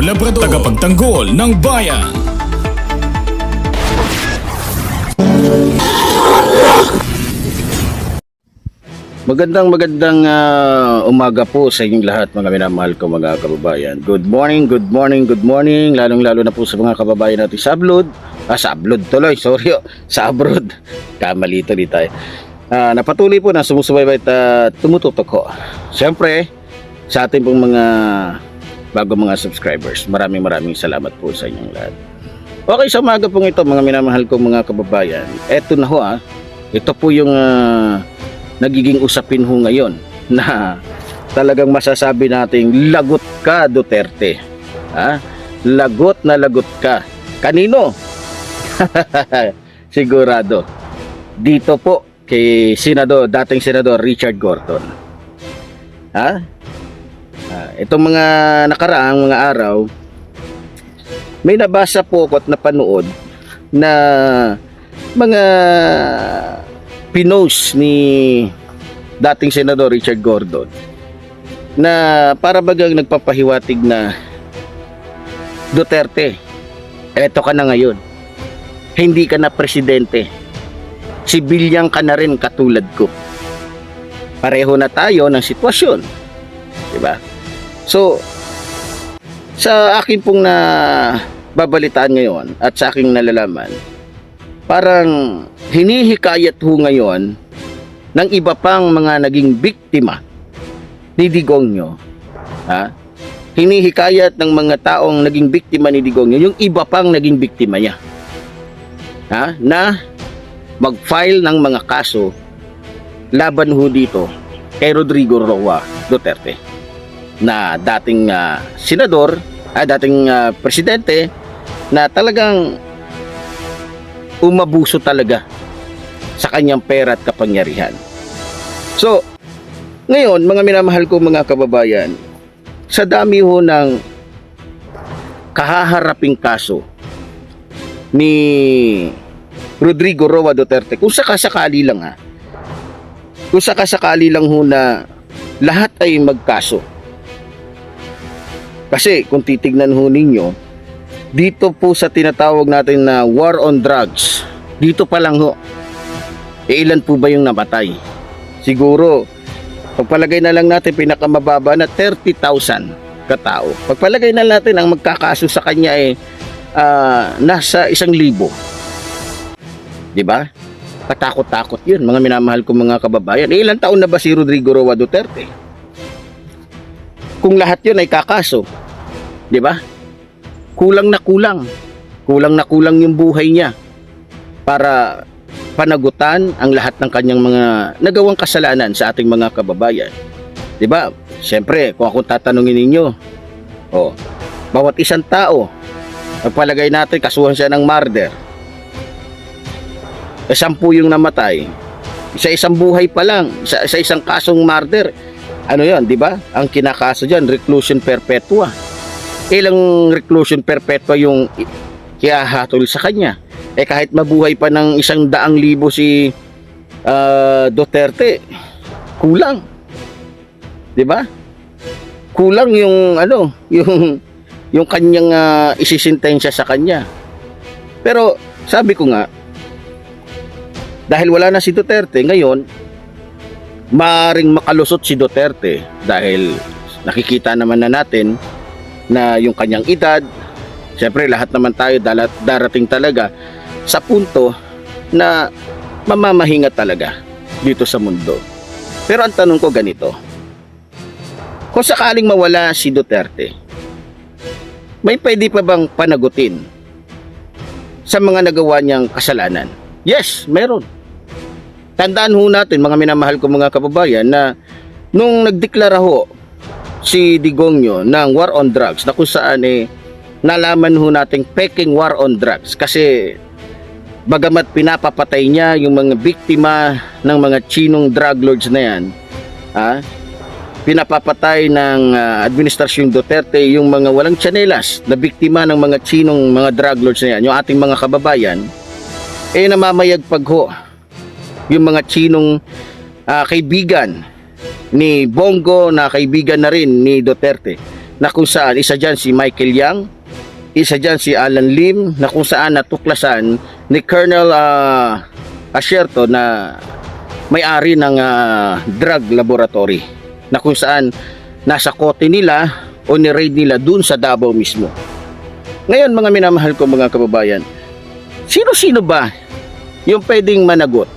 Labrador Tagapagtanggol ng bayan Magandang magandang ah, umaga po sa inyong lahat mga minamahal ko mga kababayan. Good morning, good morning, good morning. Lalong lalo na po sa mga kababayan natin sa abroad. Ah, sa abroad tuloy, sorry. oh. Sa abroad. Kamali tuloy tayo. Ah, napatuloy po na sumusubaybay at ah, tumututok ko. Siyempre, sa ating pong mga bago mga subscribers, maraming maraming salamat po sa inyong lahat. Okay, sa umaga pong ito mga minamahal ko mga kababayan. Eto na ho ah. Ito po yung ah, nagiging usapin ho ngayon na talagang masasabi nating lagot ka Duterte. Ha? Lagot na lagot ka. Kanino? Sigurado. Dito po kay Senador, dating Senador Richard Gordon. Ha? Ah, itong mga nakaraang mga araw, may nabasa po ako at napanood na mga pinost ni dating Senador Richard Gordon na para bagang nagpapahiwatig na Duterte, eto ka na ngayon. Hindi ka na presidente. Sibilyang ka na rin katulad ko. Pareho na tayo ng sitwasyon. 'Di ba? So, sa akin pong na babalitaan ngayon at sa aking nalalaman, parang hinihikayat ho ngayon ng iba pang mga naging biktima ni Digongyo. Ha? Hinihikayat ng mga taong naging biktima ni Digongyo, yung iba pang naging biktima niya. Ha? Na mag-file ng mga kaso laban ho dito kay Rodrigo Roa Duterte na dating ah, senador, ah, dating ah, presidente na talagang umabuso talaga sa kanyang pera at kapangyarihan. So, ngayon, mga minamahal ko mga kababayan, sa dami ho ng kahaharaping kaso ni Rodrigo Roa Duterte, kung sakasakali lang ha, kung sakasakali lang ho na lahat ay magkaso. Kasi kung titignan ho ninyo, dito po sa tinatawag natin na war on drugs, dito pa lang ho, e ilan po ba yung namatay? Siguro, pagpalagay na lang natin pinakamababa na 30,000 katao. Pagpalagay na natin ang magkakaso sa kanya ay ah, nasa isang libo. Di ba? Katakot-takot yun, mga minamahal ko mga kababayan. E, ilang taon na ba si Rodrigo Roa Duterte? Kung lahat yun ay kakaso, di ba? Kulang na kulang. Kulang na kulang yung buhay niya para panagutan ang lahat ng kanyang mga nagawang kasalanan sa ating mga kababayan. 'Di ba? Siyempre, kung ako tatanungin ninyo, oh, bawat isang tao, pagpalagay natin kasuhan siya ng murder. Eh, sampu yung namatay. Sa isang buhay pa lang, sa, sa isang kasong murder, ano yon, di ba? Ang kinakaso diyan, reclusion perpetua. Ilang reclusion perpetua yung kiyahatol sa kanya. Eh kahit mabuhay pa ng isang daang libo si ah, Duterte, kulang. 'Di ba? Kulang yung ano, yung yung kanyang uh, isisintensya sa kanya. Pero sabi ko nga, dahil wala na si Duterte ngayon, maaring makalusot si Duterte dahil nakikita naman na natin na yung kanyang edad, Siyempre, lahat naman tayo dalat, darating talaga sa punto na mamamahinga talaga. dito sa mundo. Pero ang tanong ko ganito. Kung sakaling mawala si Duterte, may pwede pa bang panagutin sa mga nagawa niyang kasalanan? Yes, meron. Tandaan ho natin, mga minamahal ko mga kababayan, na nung nagdeklara ho si Digongyo ng war on drugs na kung saan eh nalaman ho nating peking war on drugs. Kasi bagamat pinapapatay niya yung mga biktima ng mga chinong drug lords na yan ha, pinapapatay ng ah, administrasyong Duterte yung mga walang chanelas na biktima ng mga chinong mga drug lords na yan yung ating mga kababayan eh namamayagpag ho yung mga chinong ah, kaibigan ni Bongo na kaibigan na rin ni Duterte na kung saan isa dyan si Michael Yang isa dyan si Alan Lim na kung saan natuklasan ni Colonel uh, Asierto na may-ari ng ah, drug laboratory na kung saan nasa kote nila o ni-raid nila dun sa Davao mismo. Ngayon mga minamahal ko mga kababayan, sino-sino ba yung pwedeng managot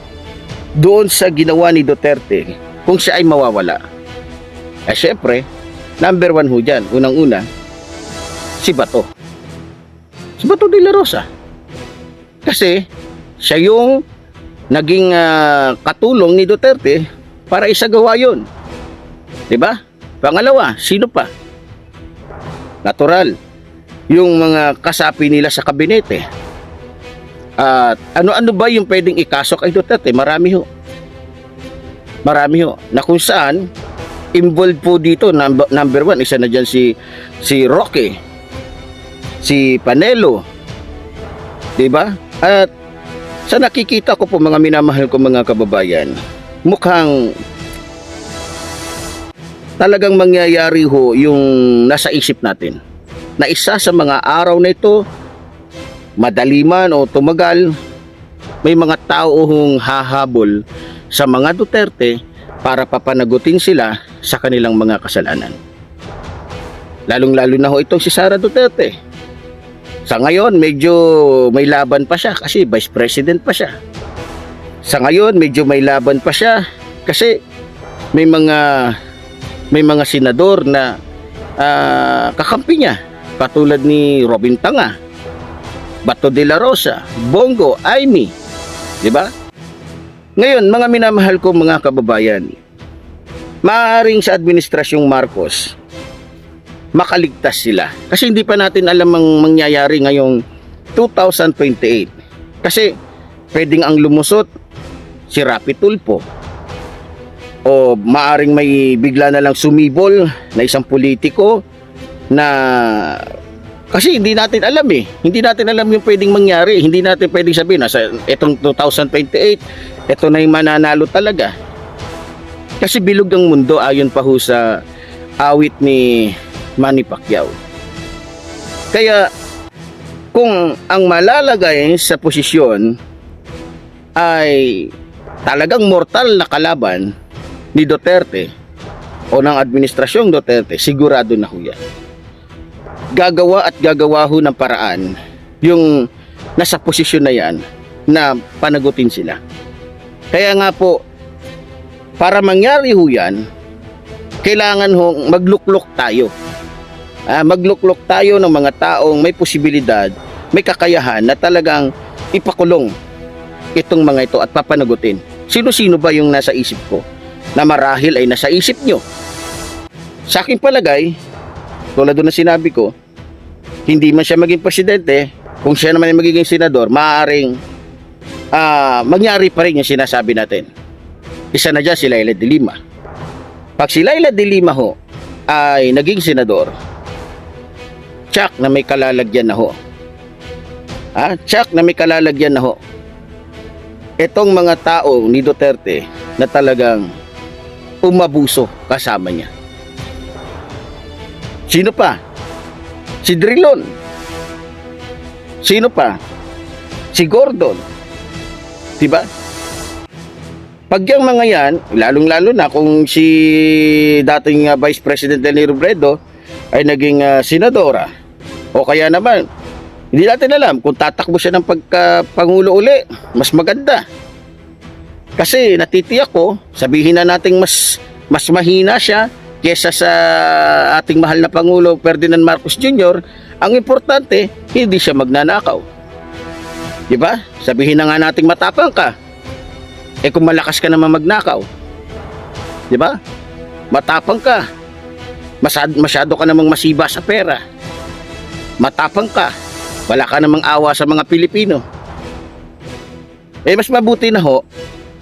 doon sa ginawa ni Duterte kung siya ay mawawala? Eh syempre, number one ho dyan, unang-una, si Bato. Si Bato de la Rosa. Kasi siya yung naging ah, katulong ni Duterte para isagawa. 'Di ba? Pangalawa, sino pa? Natural. Yung mga kasapi nila sa kabinete. At ano-ano ba yung pwedeng ikaso kay Duterte? Marami ho. Marami ho. Na kung saan, involved po dito, number, number one, isa na dyan si, si Roque, si Panelo, di ba? At sa nakikita ko po mga minamahal ko mga kababayan, mukhang talagang mangyayari ho yung nasa isip natin. Na isa sa mga araw na ito, madaliman o tumagal, may mga tao hong hahabol sa mga Duterte para papanagutin sila sa kanilang mga kasalanan. Lalong-lalo na ho itong si Sara Duterte. Sa ngayon, medyo may laban pa siya kasi vice president pa siya. Sa ngayon, medyo may laban pa siya kasi may mga may mga senador na ah, kakampi niya katulad ni Robin Tanga, Bato de la Rosa, Bongo, Aimee, di ba? Ngayon, mga minamahal ko mga kababayan, maaaring sa administrasyong Marcos, makaligtas sila. Kasi hindi pa natin alam ang mangyayari ngayong 2028. Kasi pwedeng ang lumusot si Rapi Tulfo o maaring may bigla na lang sumibol na isang politiko na kasi hindi natin alam eh. Hindi natin alam yung pwedeng mangyari. Hindi natin pwedeng sabihin na sa itong 2028, ito na yung mananalo talaga. Kasi bilog ang mundo ayon pa ho sa awit ni Manny Pacquiao. Kaya kung ang malalagay sa posisyon ay talagang mortal na kalaban ni Duterte o ng administrasyong Duterte, sigurado na ho yan. Gagawa at gagawa ho ng paraan yung nasa posisyon na yan na panagutin sila. Kaya nga po, para mangyari ho yan, kailangan ho magluklok tayo. Ah, magluklok tayo ng mga taong may posibilidad, may kakayahan na talagang ipakulong itong mga ito at papanagutin. Sino-sino ba yung nasa isip ko na marahil ay nasa isip nyo? Sa aking palagay, tulad doon na sinabi ko, hindi man siya maging presidente, kung siya naman ay magiging senador, maaaring ah, mangyari pa rin yung sinasabi natin. Isa na dyan si Laila de Lima. Pag si Laila de Lima ho ay naging senador, tsak na may kalalagyan na ho. Ah, tsak na may kalalagyan na ho. Itong mga tao ni Duterte na talagang umabuso kasama niya. Sino pa? Si Drilon. Sino pa? Si Gordon. Diba? Pag yung mga yan, lalong-lalo na kung si dating uh, Vice President Lenny Robredo ay naging uh, senadora o kaya naman hindi natin alam kung tatakbo siya ng pagka-pangulo uli mas maganda Kasi natitiyak ko, sabihin na nating mas mas mahina siya kesa sa ating mahal na Pangulo Ferdinand Marcos Jr., ang importante, hindi siya magnanakaw. Di ba? Sabihin na nga nating matapang ka. Eh kung malakas ka naman magnakaw. Di ba? Matapang ka. Masyado, masyado ka namang masiba sa pera. Matapang ka. Wala ka namang awa sa mga Pilipino. Eh mas mabuti na ho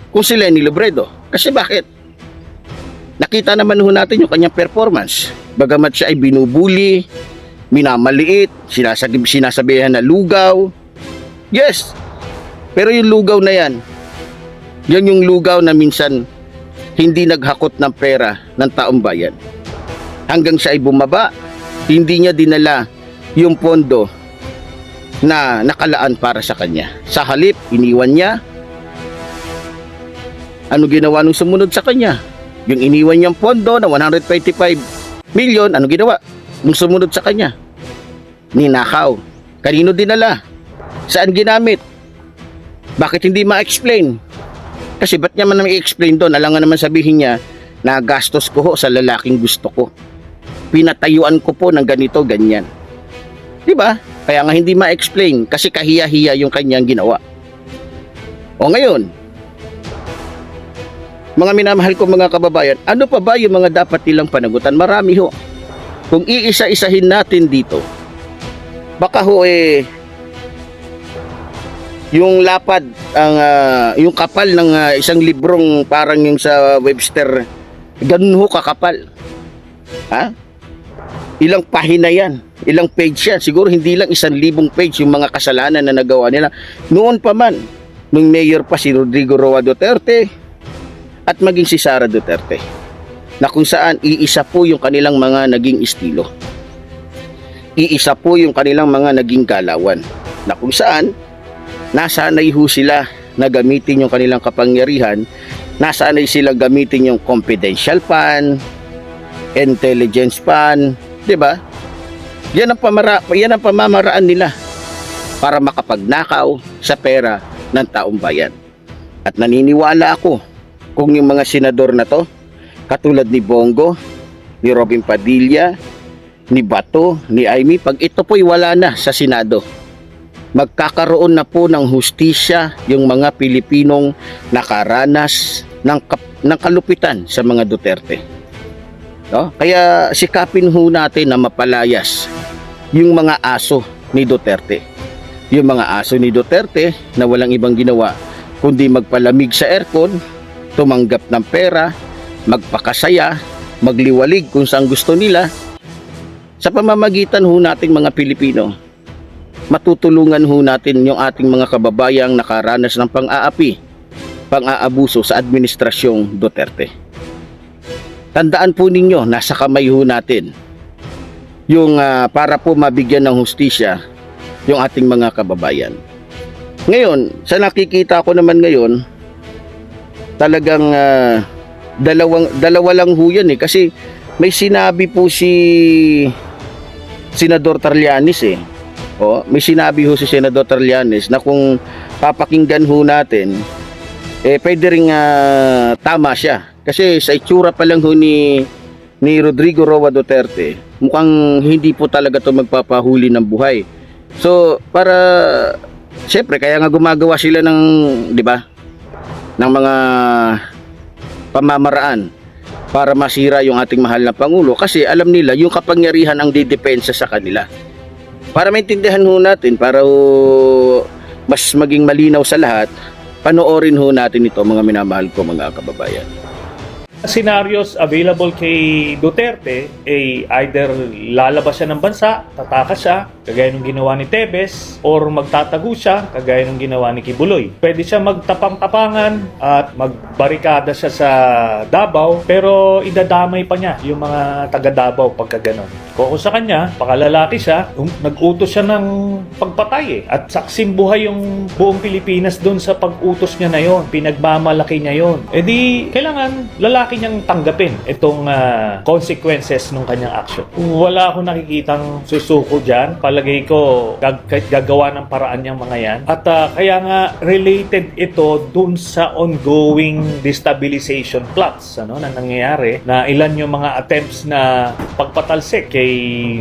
kung si Lenny Robredo. Kasi bakit? Nakita naman ho natin yung kanyang performance. Bagamat siya ay binubuli, minamaliit, sinasag- sinasabihan na lugaw. Yes, pero yung lugaw na yan, yan yung lugaw na minsan hindi naghakot ng pera ng taong bayan. Hanggang siya ay bumaba, hindi niya dinala yung pondo na nakalaan para sa kanya. Sa halip, iniwan niya. Ano ginawa nung sumunod sa kanya? Yung iniwan niyang pondo na 125 million, ano ginawa? Nung sumunod sa kanya? Ninakaw. Kanino dinala? Saan ginamit? Bakit hindi ma-explain? Kasi ba't niya man i-explain doon? Alam nga naman sabihin niya na gastos ko ho sa lalaking gusto ko. Pinatayuan ko po ng ganito, ganyan. Di ba? Kaya nga hindi ma-explain kasi kahiya-hiya yung kanyang ginawa. O ngayon, mga minamahal ko mga kababayan, ano pa ba yung mga dapat nilang panagutan? Marami ho. Kung iisa-isahin natin dito, baka ho eh, yung lapad, ang, ah, yung kapal ng ah, isang librong parang yung sa Webster, ganun ho kakapal. Ha? Ilang pahina yan, ilang page yan. Siguro hindi lang isang libong page yung mga kasalanan na nagawa nila. Noon pa man, nung mayor pa si Rodrigo Roa Duterte at maging si Sara Duterte na kung saan iisa po yung kanilang mga naging estilo. Iisa po yung kanilang mga naging galawan na kung saan nasanay ho sila na gamitin yung kanilang kapangyarihan, nasanay sila gamitin yung confidential pan, intelligence pan, 'di ba? Yan ang pamara yan ang pamamaraan nila para makapagnakaw sa pera ng taong bayan. At naniniwala ako kung yung mga senador na to, katulad ni Bongo, ni Robin Padilla, ni Bato, ni Aimee, pag ito po'y wala na sa Senado, magkakaroon na po ng hustisya yung mga Pilipinong nakaranas ng, kap- ng kalupitan sa mga Duterte. No? Kaya sikapin ho natin na mapalayas yung mga aso ni Duterte. Yung mga aso ni Duterte na walang ibang ginawa kundi magpalamig sa aircon, tumanggap ng pera, magpakasaya, magliwalig kung saan gusto nila. Sa pamamagitan ho nating mga Pilipino, matutulungan ho natin yung ating mga kababayang nakaranas ng pang-aapi, pang-aabuso sa administrasyong Duterte. Tandaan po ninyo, nasa kamay ho natin yung ah, para po mabigyan ng hustisya yung ating mga kababayan. Ngayon, sa nakikita ko naman ngayon, talagang ah, dalawang dalawa lang ho yan eh kasi may sinabi po si Senador Tarlianis eh. O, may sinabi ho si Senador Tarlianis na kung papakinggan ho natin eh pwede ring ah, tama siya. Kasi sa itsura pa lang ho ni ni Rodrigo Roa Duterte, mukhang hindi po talaga to magpapahuli ng buhay. So, para Siyempre, kaya nga gumagawa sila ng, 'di ba? Ng mga pamamaraan para masira yung ating mahal na pangulo kasi alam nila yung kapangyarihan ang didepensa sa kanila. Para maintindihan ho natin, para ho mas maging malinaw sa lahat, panoorin ho natin ito mga minamahal ko mga kababayan. Scenarios available kay Duterte ay either lalabas siya ng bansa, tatakas siya, kagaya nung ginawa ni Tebes, or magtatago siya, kagaya nung ginawa ni Kibuloy. Pwede siya magtapang-tapangan at magbarikada siya sa Davao, pero idadamay pa niya yung mga taga Davao pagka ganon. Kung sa kanya, pakalalaki siya, um, nag-utos siya ng pagpatay eh. At saksim buhay yung buong Pilipinas doon sa pag-utos niya na yon. Pinagmamalaki niya yon. E di, kailangan lalaki niyang tanggapin itong ah, consequences ng kanyang action. Wala akong nakikitang susuko dyan. Palagay ko gag- gagawa ng paraan niyang mga yan. At ah, kaya nga related ito dun sa ongoing destabilization plots ano, na nangyayari na ilan yung mga attempts na pagpatalsik kay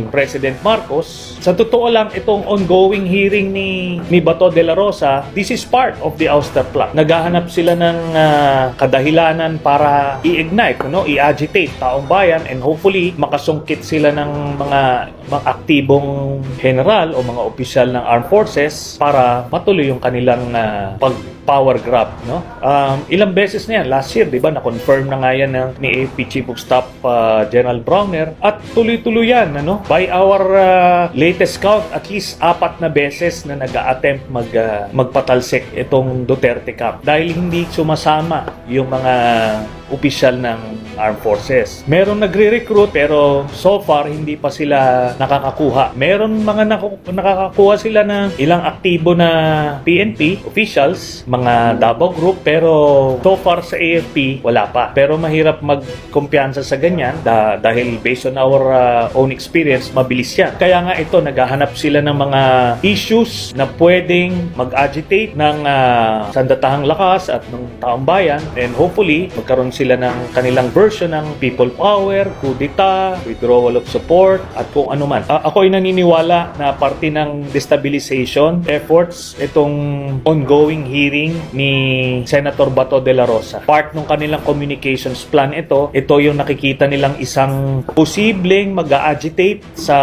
President Marcos. Sa totoo lang, itong ongoing hearing ni, ni Bato de la Rosa, this is part of the ouster plot. Naghahanap sila ng ah, kadahilanan para i-ignite, no? i-agitate taong bayan and hopefully makasungkit sila ng mga, mga aktibong general o mga opisyal ng armed forces para matuloy yung kanilang ah, pag power grab no? Um, ilang beses na yan. Last year di ba na confirm na nga yan ng, ni AFP Chief of Staff ah, General Browner. At tuloy-tuloy yan ano? By our ah, latest count at least apat na beses na nag-attempt mag ah, magpatalsik itong Duterte camp. Dahil hindi sumasama yung mga opisyal ng armed forces. Meron nagre-recruit pero so far hindi pa sila nakakakuha. Meron mga naku- nakakakuha sila ng ilang aktibo na PNP officials, mga Davao group pero so far sa AFP wala pa. Pero mahirap magkumpiyansa sa ganyan da- dahil based on our uh, own experience mabilis yan. Kaya nga ito naghahanap sila ng mga issues na pwedeng mag-agitate ng uh, sandatahang lakas at ng taong bayan and hopefully magkaroon sila ng kanilang version ng people power, d'etat, withdrawal of support at kung ano man. A- ako ay naniniwala na parte ng destabilization efforts itong ongoing hearing ni Senator Bato de la Rosa. Part ng kanilang communications plan ito, ito yung nakikita nilang isang posibleng mag-agitate sa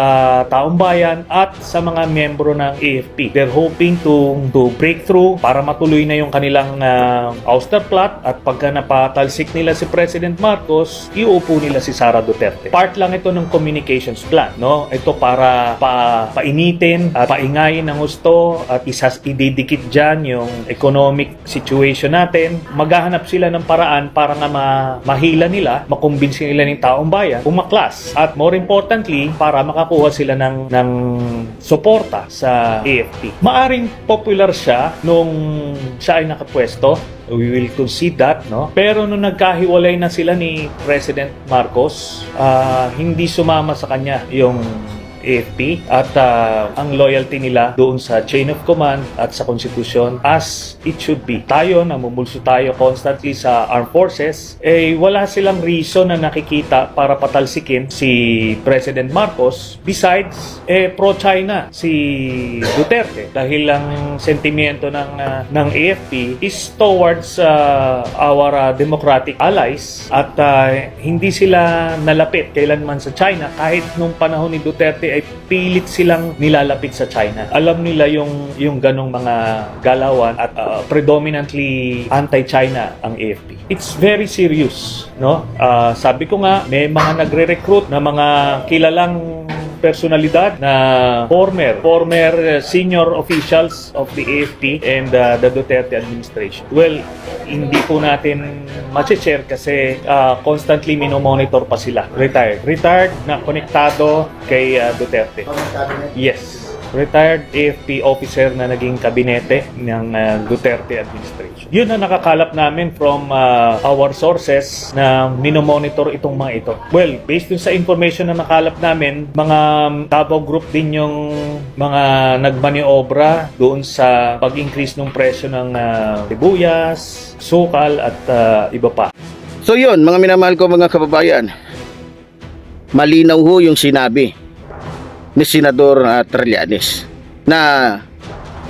taong bayan at sa mga membro ng AFP. They're hoping to, to break through para matuloy na yung kanilang uh, ouster plot at pagka napatalsik nila si President Marcos, iuupo nila si Sara Duterte. Part lang ito ng communications plan, no? Ito para pa, painitin, at paingayin ng gusto at isas ididikit diyan yung economic situation natin. Maghahanap sila ng paraan para nga ma- mahila nila, makumbinsi nila ng taong bayan, umaklas. At more importantly, para makakuha sila ng, ng suporta sa AFP. Maaring popular siya nung siya ay nakapwesto, we will concede that, no? Pero nung nagkahiwalay na sila ni President Marcos, ah, hindi sumama sa kanya yung AFP at ah, ang loyalty nila doon sa chain of command at sa konstitusyon as it should be. Tayo, namumulso tayo constantly sa armed forces, eh wala silang reason na nakikita para patalsikin si President Marcos besides eh pro-China si Duterte dahil ang sentimiento ng ah, ng AFP is towards ah, our ah, democratic allies at ah, hindi sila nalapit kailanman sa China kahit nung panahon ni Duterte ay pilit silang nilalapit sa China. Alam nila yung yung ganong mga galawan at ah, predominantly anti-China ang AFP. It's very serious, no? Ah, sabi ko nga may mga nagre-recruit na mga kilalang personalidad na former former uh, senior officials of the AFP and uh, the Duterte administration. Well, hindi po natin ma-share kasi uh, constantly minomonitor pa sila. Retired. Retired na konektado kay uh, Duterte. Yes. Retired AFP officer na naging kabinete ng uh, Duterte administration. Yun ang nakakalap namin from uh, our sources na minomonitor itong mga ito. Well, based dun sa information na nakalap namin, mga Davao group din yung mga nagmaniobra doon sa pag-increase ng presyo ng uh, sibuyas, sukal at uh, iba pa. So yun, mga minamahal ko mga kababayan, malinaw ho yung sinabi ni Senador uh, Trillanes na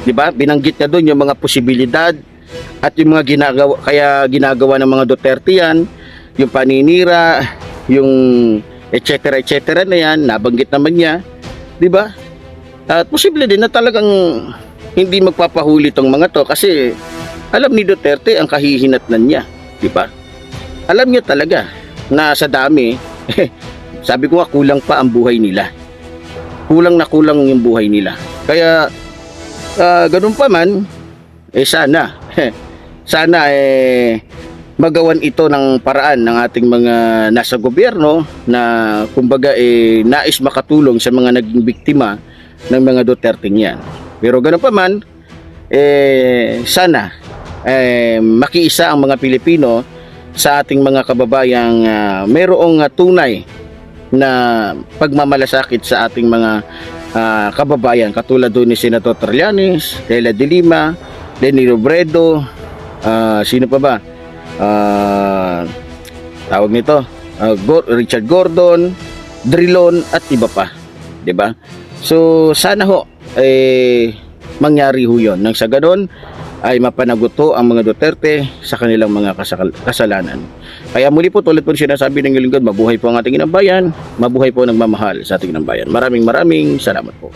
'di ba binanggit niya doon yung mga posibilidad at yung mga ginagawa kaya ginagawa ng mga Duterte yan yung paninira yung etc etc na yan nabanggit naman niya 'di ba? At posible din na talagang hindi magpapahuli tong mga to kasi alam ni Duterte ang kahihinatnan niya 'di ba? Alam niya talaga na sa dami sabi ko nga kulang pa ang buhay nila kulang na kulang yung buhay nila. Kaya ah, ganun pa man, eh sana, sana eh magawan ito ng paraan ng ating mga nasa gobyerno na kumbaga eh nais makatulong sa mga naging biktima ng mga Duterte niyan. Pero ganun pa man, eh sana eh makiisa ang mga Pilipino sa ating mga kababayang ah, mayroong ah, tunay na pagmamalasakit sa ating mga ah, kababayan katulad doon ni Senator Trillanes, Leila de Lima, Lenny Robredo, ah, sino pa ba? Ah, tawag nito, Gor- Richard Gordon, Drilon at iba pa, 'di ba? So sana ho eh mangyari ho 'yon. Nang sa ganon ay mapanaguto ang mga Duterte sa kanilang mga kasakal- kasalanan. Kaya muli po tulad po sinasabi ng lingkod, mabuhay po ang ating inang bayan, mabuhay po ang nagmamahal sa ating inang bayan. Maraming maraming salamat po.